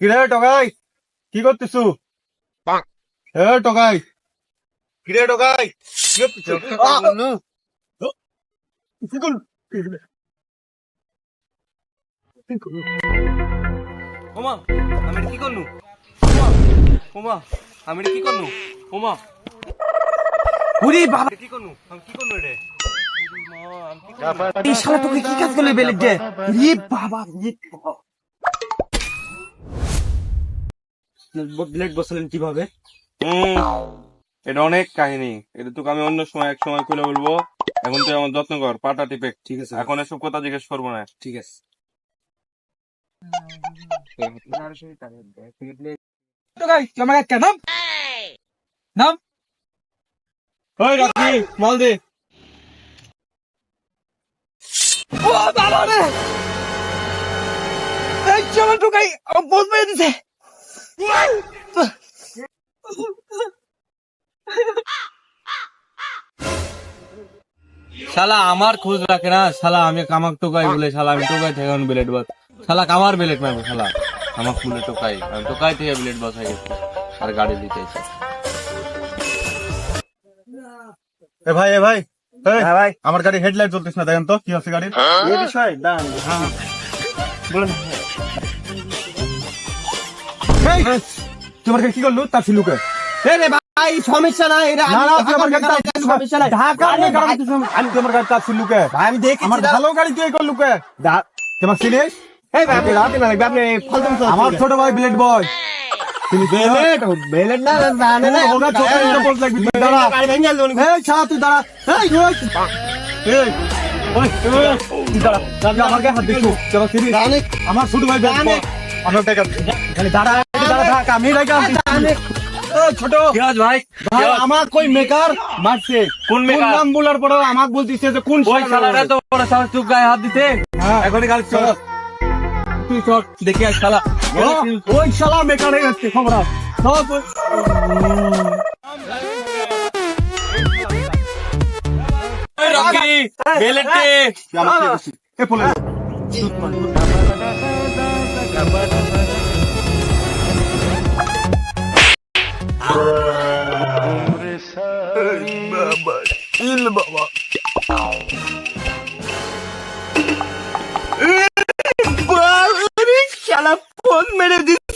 কিরে টকাই কি করতেছু এ টকাই কিরে টকাই কি কি করলু? ওমা আমি কি করনু ওমা আমি কি করনু ওমা ওরে বাবা কি করনু আমি কি কি এই শালা তোকে কি কাজ করলে বেলেগ দে রে বাবা রে ব্লেড বসালেন কীভাবে এটা অনেক কাহিনী। এটা তোকে আমি অন্য সময় এক সময় খুলে বলব। এখন তুই আমার যত্ন কর পাটা টিপে। ঠিক আছে। এখন এসব কথা জিজ্ঞেস করব না। ঠিক আছে। নাম? নাম? ওই রাখি মাল দে। ও বাবা রে! এই দিছে শালা আমার খোঁজ রাখে না। শালা আমি কামাক টোকাই বলে শালা আমি টোকাই থেকে ব্লেড বাস শালা কামার ব্লেড মারবো শালা। আমাক বলে টোকাই। আমি টোকাই থেকে ব্লেড বাস হয়ে গেছি। আর গাড়ি দিতে এসে। এ ভাই এ ভাই। হ্যাঁ ভাই। আমার গাড়ি হেডলাইট জ্বলতেছ না দেখেন তো কি আছে গাড়ির? এই বিষয়? দাঁড়ান বলুন তোমার কি করল? তার সিলুকে এ রে ভাই সমস্যা নাই সমস্যা নাই। ঢাকা ভাই, আমি তোমার গাড়ি তার সিলুকে ভাই, আমি দেখেছি আমার না। ভালো গাড়ি তুই করলু কে তোমার চিনিস এই ভাই, আপনি রাতে না আপনি ফালতু আমার ছোট ভাই ব্লেড বয় তুমি বেলেট, বেলেট না, না, জানে না। ওটা ছোট একটা পোস্ট লাগবে। তুই দাঁড়া। গাড়ি ভেঙে গেল, উনি- এই ছাড়া তুই দাঁড়া। এই এই ওই ওই, তুই দাঁড়া। দাঁড়া আমার ছোট ভাই দাঁড়া। দাঁড়া থাক আমি ছোট কি আজ ভাই ভাই আমার কই মেকার মারছে কোন মেকার? নাম বলার পরে আমাক বলতিছে যে কোন ওই শালার এত বড় সাহস তুই গায়ে হাত দিতে হ্যাঁ। এখনই গাড়ি চল তুই চল দেখি আজ শালা ওই শালা মেকারে যাচ্ছে খবর সব রকি বেলেটে এ পলে টেবিল বাবা শালা ফোন মেরে দিস।